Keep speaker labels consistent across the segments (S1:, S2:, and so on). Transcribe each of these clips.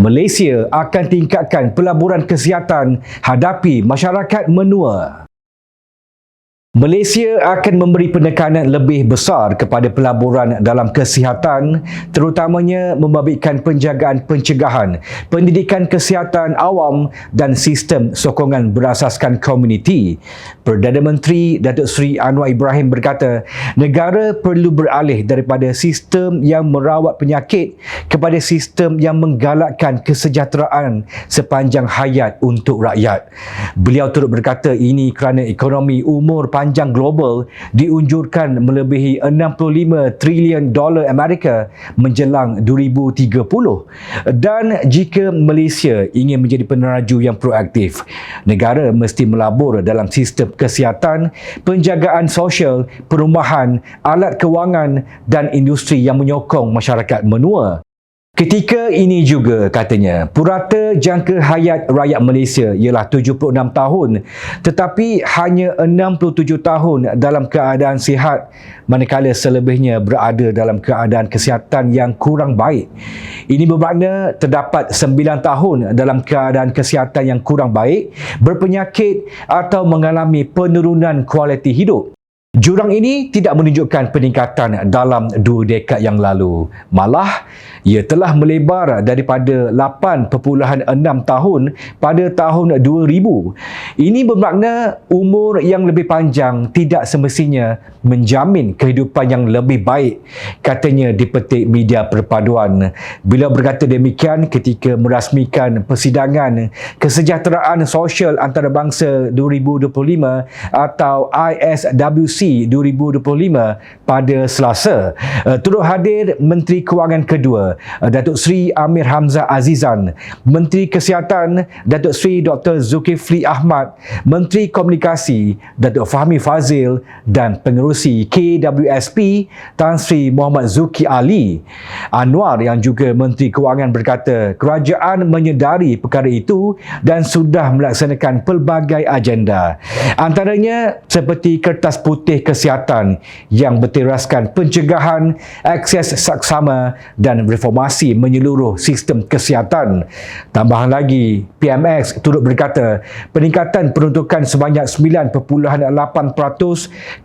S1: Malaysia akan tingkatkan pelaburan kesihatan hadapi masyarakat menua. Malaysia akan memberi penekanan lebih besar kepada pelaburan dalam kesihatan terutamanya membabitkan penjagaan pencegahan, pendidikan kesihatan awam dan sistem sokongan berasaskan komuniti. Perdana Menteri Datuk Seri Anwar Ibrahim berkata, negara perlu beralih daripada sistem yang merawat penyakit kepada sistem yang menggalakkan kesejahteraan sepanjang hayat untuk rakyat. Beliau turut berkata ini kerana ekonomi umur panjang global diunjurkan melebihi 65 trilion dolar Amerika menjelang 2030 dan jika Malaysia ingin menjadi peneraju yang proaktif negara mesti melabur dalam sistem kesihatan penjagaan sosial perumahan alat kewangan dan industri yang menyokong masyarakat menua Ketika ini juga katanya, purata jangka hayat rakyat Malaysia ialah 76 tahun tetapi hanya 67 tahun dalam keadaan sihat manakala selebihnya berada dalam keadaan kesihatan yang kurang baik. Ini bermakna terdapat 9 tahun dalam keadaan kesihatan yang kurang baik, berpenyakit atau mengalami penurunan kualiti hidup. Jurang ini tidak menunjukkan peningkatan dalam dua dekad yang lalu. Malah, ia telah melebar daripada 8.6 tahun pada tahun 2000. Ini bermakna umur yang lebih panjang tidak semestinya menjamin kehidupan yang lebih baik, katanya di petik media perpaduan. Bila berkata demikian ketika merasmikan persidangan kesejahteraan sosial antarabangsa 2025 atau ISWC 2025 pada Selasa. Uh, turut hadir Menteri Kewangan kedua, uh, Datuk Seri Amir Hamzah Azizan, Menteri Kesihatan Datuk Seri Dr. Zulkifli Ahmad, Menteri Komunikasi Datuk Fahmi Fazil dan pengerusi KWSP Tan Sri Muhammad Zuki Ali. Anwar yang juga Menteri Kewangan berkata kerajaan menyedari perkara itu dan sudah melaksanakan pelbagai agenda. Antaranya seperti kertas putih putih kesihatan yang berteraskan pencegahan, akses saksama dan reformasi menyeluruh sistem kesihatan. Tambahan lagi, PMX turut berkata peningkatan peruntukan sebanyak 9.8%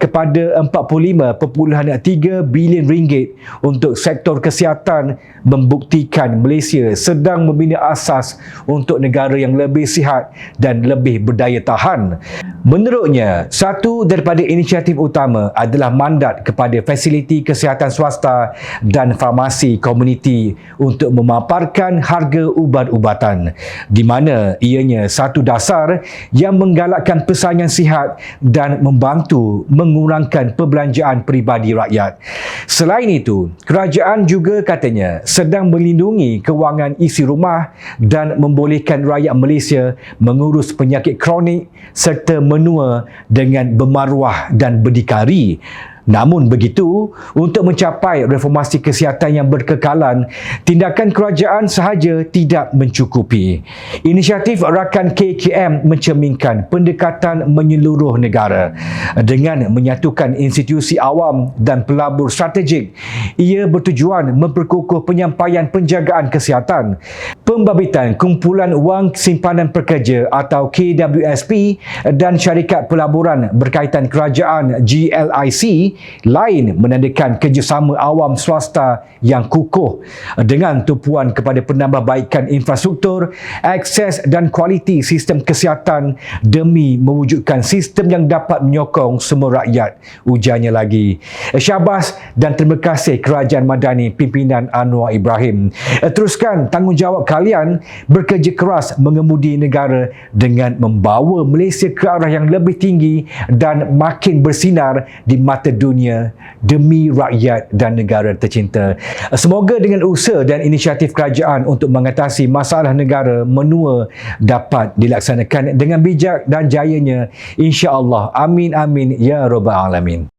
S1: kepada 45.3 bilion ringgit untuk sektor kesihatan membuktikan Malaysia sedang membina asas untuk negara yang lebih sihat dan lebih berdaya tahan. Menurutnya, satu daripada inisiatif objektif utama adalah mandat kepada fasiliti kesihatan swasta dan farmasi komuniti untuk memaparkan harga ubat-ubatan di mana ianya satu dasar yang menggalakkan persaingan sihat dan membantu mengurangkan perbelanjaan peribadi rakyat. Selain itu, kerajaan juga katanya sedang melindungi kewangan isi rumah dan membolehkan rakyat Malaysia mengurus penyakit kronik serta menua dengan bermaruah dan berdikari Namun begitu, untuk mencapai reformasi kesihatan yang berkekalan, tindakan kerajaan sahaja tidak mencukupi. Inisiatif rakan KKM mencerminkan pendekatan menyeluruh negara dengan menyatukan institusi awam dan pelabur strategik. Ia bertujuan memperkukuh penyampaian penjagaan kesihatan, pembabitan kumpulan wang simpanan pekerja atau KWSP dan syarikat pelaburan berkaitan kerajaan GLIC lain menandakan kerjasama awam swasta yang kukuh dengan tumpuan kepada penambahbaikan infrastruktur, akses dan kualiti sistem kesihatan demi mewujudkan sistem yang dapat menyokong semua rakyat. Ujarnya lagi. Syabas dan terima kasih Kerajaan Madani pimpinan Anwar Ibrahim. Teruskan tanggungjawab kalian bekerja keras mengemudi negara dengan membawa Malaysia ke arah yang lebih tinggi dan makin bersinar di mata dunia dunia demi rakyat dan negara tercinta. Semoga dengan usaha dan inisiatif kerajaan untuk mengatasi masalah negara menua dapat dilaksanakan dengan bijak dan jayanya insya-Allah. Amin amin ya rabbal alamin.